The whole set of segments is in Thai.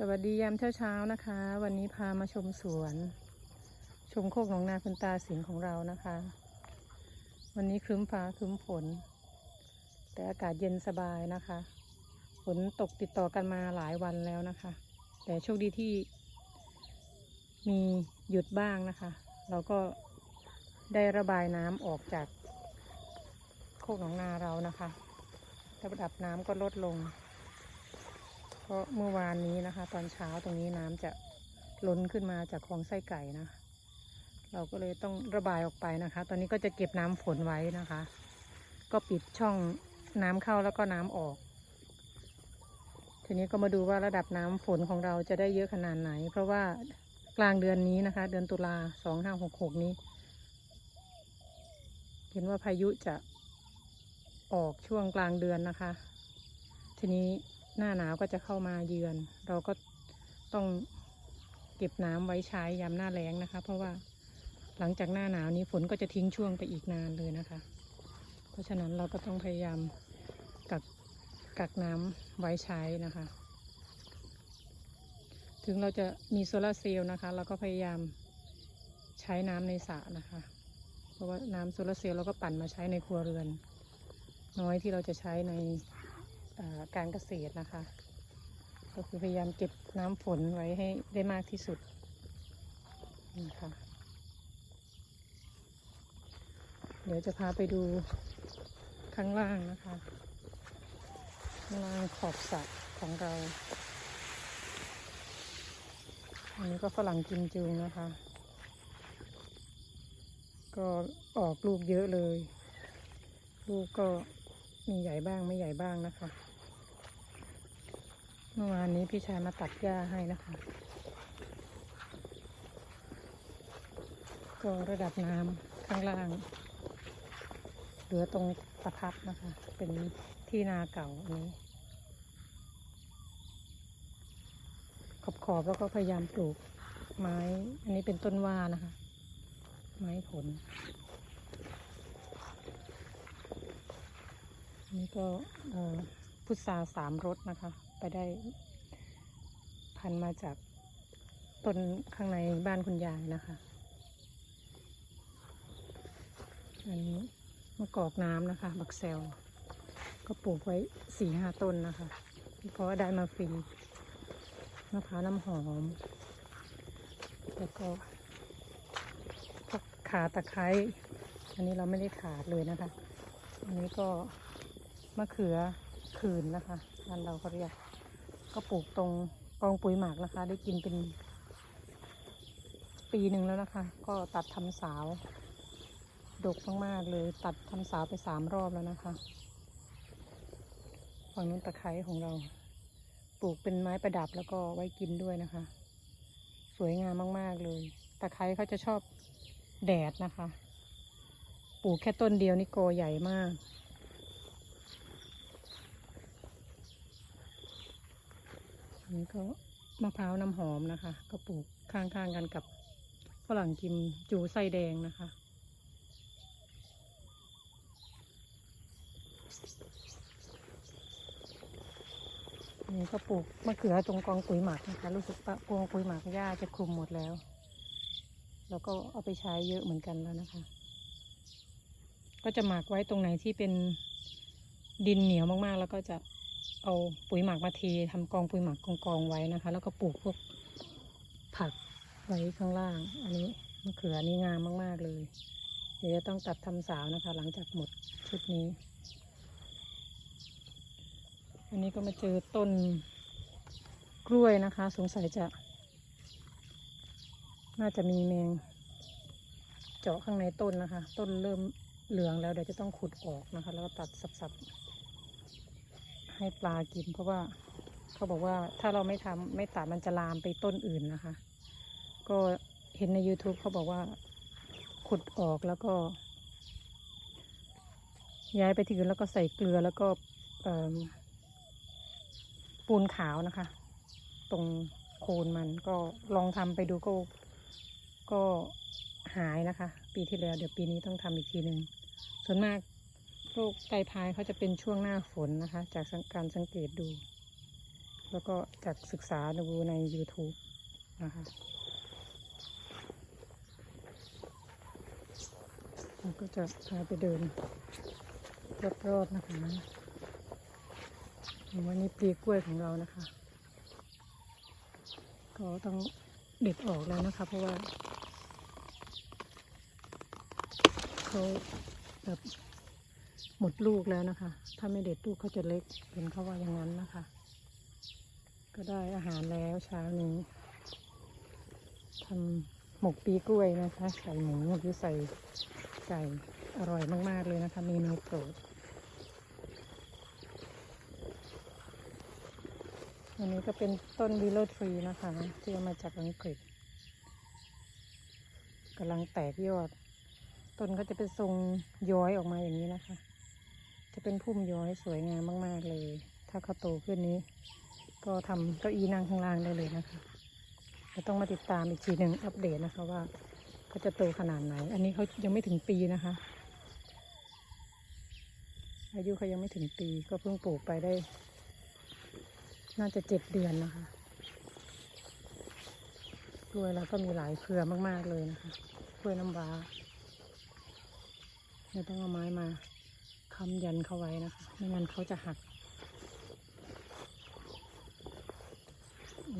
สวัสดียามเช้าๆนะคะ วันนี้พามาชมสวน ชมโคกหนองนาคุณตาสิงของเรานะคะ วันนี้ครึ้มฟ้าครึ้มฝนแต่อากาศเย็นสบายนะคะฝนตกติดต่อกันมาหลายวันแล้วนะคะ แต่โชคดีที่ มีหยุดบ้างนะคะ เราก็ได้ระบายน้ำออกจากโคกหนองนาเรานะคะระดับน้ำก็ลดลง เพราะเมื่อวานนี้นะคะ ตอนเช้าตรงนี้น้ำจะล้นขึ้นมาจากคลองไส้ไก่นะเราก็เลยต้องระบายออกไปนะคะ ตอนนี้ก็จะเก็บน้ำฝนไว้นะคะ ก็ปิดช่องน้ำเข้าแล้วก็น้ำออก ทีนี้ก็มาดูว่าระดับน้ำฝนของเราจะได้เยอะขนาดไหน เพราะว่ากลางเดือนนี้นะคะ เดือนตุลาสองห้าหกหกนี้ เห็นว่าพายุจะออกช่วงกลางเดือนนะคะ ทีนี้ หน้าหนาวก็จะเข้ามาเยือน เราก็ต้องเก็บน้ำไว้ใช้ยามหน้าแล้งนะคะ เพราะว่าหลังจากหน้าหนาวนี้ฝนก็จะทิ้งช่วงไปอีกนานเลยนะคะ เพราะฉะนั้นเราก็ต้องพยายามกักกักน้ำไว้ใช้นะคะ ถึงเราจะมีโซลาร์เซลล์นะคะเราก็พยายามใช้น้ำในสระนะคะ เพราะว่าน้ำโซลาร์เซลล์เราก็ปั่นมาใช้ในครัวเรือน น้อยที่เราจะใช้ใน การเกษตรนะคะ ก็คือพยายามเก็บน้ำฝนไว้ให้ได้มากที่สุดนี่ค่ะเดี๋ยวจะพาไปดูข้างล่างนะคะข้างล่างขอบสระของเรา อันนี้ก็ฝรั่งกิมจูงนะคะ ก็ออกลูกเยอะเลย ลูกก็ มีใหญ่บ้างไม่ใหญ่บ้างนะคะ เมื่อวานนี้พี่ชายมาตัดหญ้าให้นะคะก็ระดับน้ำข้างล่าง เหลือตรงตะพับนะคะ เป็นที่นาเก่าอันนี้ ขอบขอบๆแล้วก็พยายามปลูกไม้ อันนี้เป็นต้นว่านะคะ ไม้ผล อันนี้ ก็พุทราสามรสนะคะ ไปได้พันมาจากต้นข้างในบ้านคุณยายนะคะอันนี้มะกอกน้ำนะคะ บักแซล ก็ปลูกไว้สี่ห้าต้นนะคะ เพราะว่าได้มาฟรีมะพร้าวน้ำหอม แล้วก็พวกขาตะไคร้อันนี้เราไม่ได้ขาดเลยนะคะ อันนี้ก็ มะเขือขืนนะคะนั่นเราก็เรียก ก็ปลูกตรงกองปุ๋ยหมักนะคะ ได้กินเป็น ปีหนึ่งแล้วนะคะ ก็ตัดทำสาว ดกมากๆเลย ตัดทำสาวไปสามรอบแล้วนะคะฝั่งนู้นตะไคร้ของเรา ปลูกเป็นไม้ประดับแล้วก็ไว้กินด้วยนะคะ สวยงามมากๆเลย ตะไคร้เขาจะชอบแดดนะคะ ปลูกแค่ต้นเดียวนี่โกใหญ่มาก อัน นี้ก็มะพร้าวน้ำหอมนะคะ ก็ปลูกข้างๆกันกับฝรั่งกิมจูไส้แดงนะคะนนี้ก็ปลูกมะเขือตรงกองปุ๋ยหมักนะคะ รู้สึกว่ากองปุ๋ยหมักหญ้าจะคลุมหมดแล้ว แล้วก็เอาไปใช้เยอะเหมือนกันแล้วนะคะ ก็จะหมักไว้ตรงไหนที่เป็นดินเหนียวมากๆ แล้วก็จะ เอาปุ๋ยหมักมาเททำกองปุ๋ยหมักกองกองๆไว้นะคะ แล้วก็ปลูกพวกผักไว้ข้างล่าง อันนี้มะเขือนี่งามมากๆเลย เดี๋ยวจะต้องตัดทำสาวนะคะ หลังจากหมดชุดนี้ อันนี้ก็มาเจอต้นกล้วยนะคะ สงสัยจะ น่าจะมีแมงเจาะข้างในต้นนะคะ ต้นเริ่มเหลืองแล้วเดี๋ยวจะต้องขุดออกนะคะ แล้วก็ตัดสับๆ ให้ปลากิน เพราะว่าเขาบอกว่าถ้าเราไม่ทำไม่ตัดมันจะลามไปต้นอื่นนะคะ ก็เห็นใน YouTube เขาบอกว่าขุดออกแล้วก็ ย้ายไปที่อื่นแล้วก็ใส่เกลือแล้วก็ปูนขาวนะคะ ตรงโคนมันก็ลองทำไปดูก็ก็หายนะคะ ปีที่แล้วเดี๋ยวปีนี้ต้องทำอีกทีหนึ่งส่วนมาก โรคไตพายเขาจะเป็นช่วงหน้าฝนนะคะ จากการสังเกตดู แล้วก็จากศึกษาดูใน YouTube นะคะเราก็จะพาไปเดินรอบๆนะคะวันนี้ปลีกล้วยของเรานะคะ ก็ต้องเด็ดออกแล้วนะคะ เพราะว่าเขาแบบ มดลูกแล้วนะคะ ถ้าไม่เด็ดลูกเขาจะเล็กเห็นเขาว่าอย่างนั้นนะคะ ก็ได้อาหารแล้วเช้านี้ทำหมกปีกล้วยนะคะใส่หมูหรือใส่ไก่อร่อยมาก ๆ เลยนะคะเมนูโปรดอันนี้ก็เป็นต้นวิโลทรีนะคะที่เอามาจากอังกฤษกำลังแตกยอด ต้นก็จะเป็นทรงย้อยออกมาอย่างนี้นะคะจะ เป็นพุ่มย้อยสวยงามมาก ๆ เลย ถ้าเขาโตขึ้นนี้ ก็ทำเก้าอี้นั่งข้างล่างได้เลยนะคะจะต้องมาติดตามอีกทีหนึ่งอัปเดตนะคะว่าเขาจะโตขนาดไหน อันนี้เขายังไม่ถึงปีนะคะ อายุเขายังไม่ถึงปีก็เพิ่งปลูกไปได้ น่าจะเจ็ดเดือนนะคะกล้วยแล้วก็มีหลายเครือมาก ๆ เลยนะคะกล้วยน้ำว้าเราต้องเอาไม้มา ค้ำยันเขาไว้นะคะ ไม่งั้นเขาจะหัก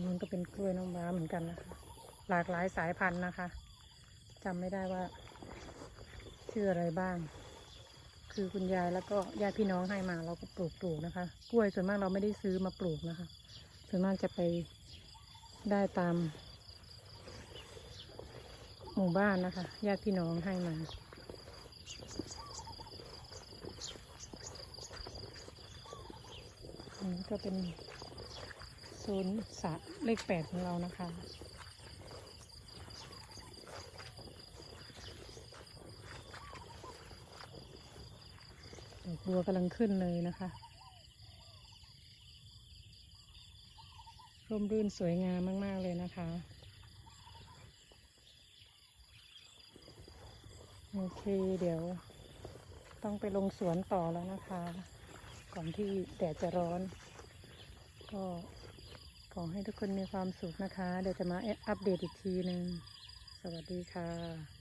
อันก็เป็นกล้วยน้ำว้าเหมือนกันนะคะ หลากหลายสายพันธุ์นะคะจำไม่ได้ว่า ชื่ออะไรบ้าง คือคุณยายแล้วก็ญาติพี่น้องให้มาเราก็ปลูกปลูกนะคะ กล้วยส่วนมากเราไม่ได้ซื้อมาปลูกนะคะ ส่วนมากจะไปได้ตาม หมู่บ้านนะคะ ญาติพี่น้องให้มา อันนี้ ก็เป็นโซนย์สะเลขแปดของเรานะคะ ดอกบัวกำลังขึ้นเลยนะคะ ร่มรื่นสวยงามมาก ๆ เลยนะคะ โอเคเดี๋ยวต้องไปลงสวนต่อแล้วนะคะ ก่อนที่แดดจะร้อน ก็ขอให้ทุกคนมีความสุขนะคะ เดี๋ยวจะมาอัปเดตอีกทีหนึ่งสวัสดีค่ะ